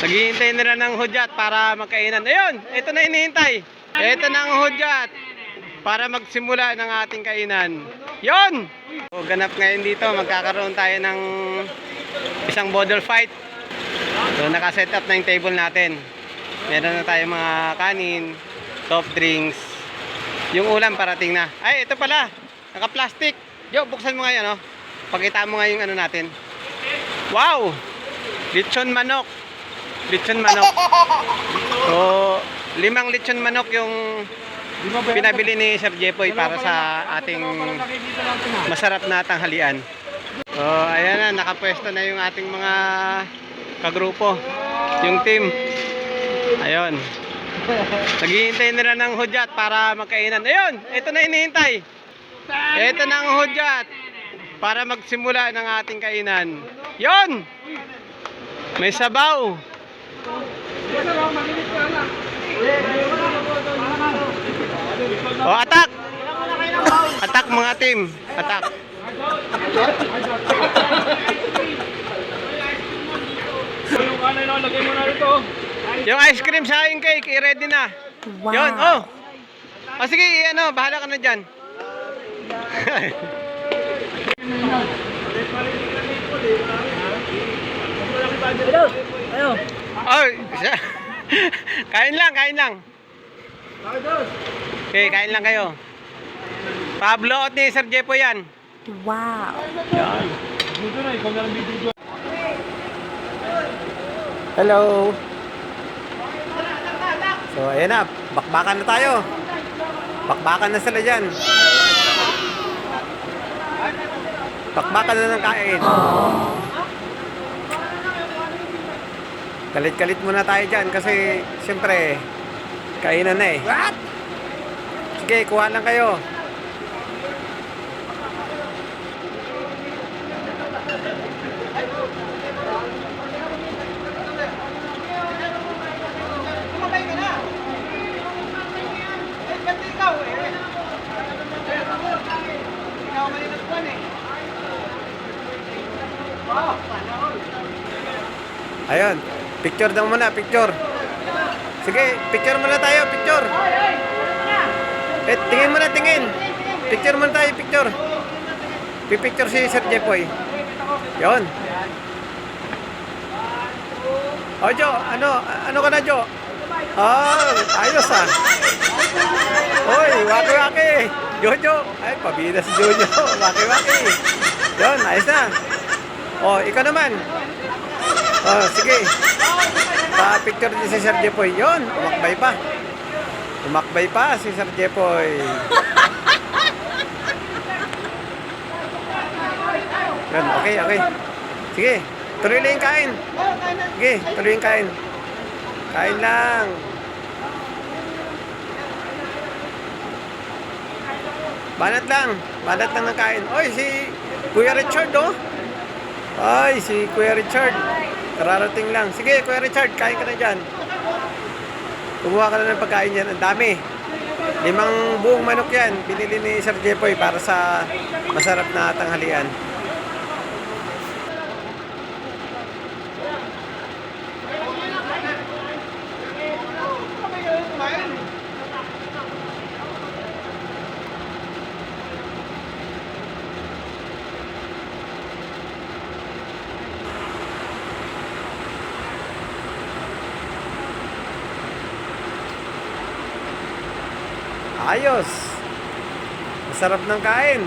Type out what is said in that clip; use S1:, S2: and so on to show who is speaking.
S1: Naghihintay nila ng hudyat para magkainan. Ayun, ito na hinihintay. Ito na ang hudyat para magsimula ng ating kainan. Yon! So, ganap ngayon dito, magkakaroon tayo ng isang bottle fight. So, nakaset up na yung table natin. Meron na tayo mga kanin, soft drinks. Yung ulam parating na. Ay, ito pala. Naka-plastic. Yo, buksan mo nga yan, oh. Pakita mo nga yung ano natin. Wow! Lechon manok. Lechon manok. So, limang lechon manok yung pinabili ni Sir Jepoy para sa ating masarap na tanghalian. So, ayan na, nakapwesto na yung ating mga kagrupo. Yung team. Ayun. Naghihintay nila ng hudyat para magkainan. Ayun, ito na hinihintay. Ito na ang hudyat para magsimula ng ating kainan. Yon! May sabaw. O, atak! Atak mga team. Atak.
S2: Yung kanin na, lagay mo na rito.
S1: Yung ice cream sa yung cake, i-ready na.
S3: Wow.
S1: Yun, oh. O sige, ano, bahala ka na dyan.
S2: Ayo.
S1: Siya. kain lang, kain lang. Okay, kain lang kayo. Pablo at ni Sir Jepo yan.
S3: Wow.
S2: Video.
S1: Hello. So, ayan na. Bakbakan na tayo. Bakbakan na sila dyan. Bakbakan na ng kain. Kalit-kalit muna tayo dyan kasi siyempre kainan na eh. Sige, kuha lang kayo. Ayun, picture daw muna, picture. Sige, picture muna tayo, picture. Eh, tingin muna, tingin. Picture muna tayo, picture. Pipicture si Sir Jepoy. Yun. O, Jo, ano, ano ka na, Jo? Oh, ayos ah. Hoy, waki-waki. Jojo. Ay, pabida si Jojo. Waki-waki. Yun, ayos na. Oh, ikaw naman. Oh, sige. Pa-picture din si Sir Jepoy. Yun, umakbay pa. Umakbay pa si Sir Jepoy. Yun, okay, okay. Sige, tuloy lang yung kain. Sige, tuloy kain. Kain lang. Banat lang. Banat lang ng kain. Oy, si Kuya Richard, oh. Ay, si Kuya Richard. Kararating lang. Sige, Kuya Richard, kain ka na dyan. Kumuha ka na ng pagkain yan. Ang dami. Limang buong manok yan. Binili ni Sir Jepoy para sa masarap na tanghalian. Ayos. Masarap ng kain.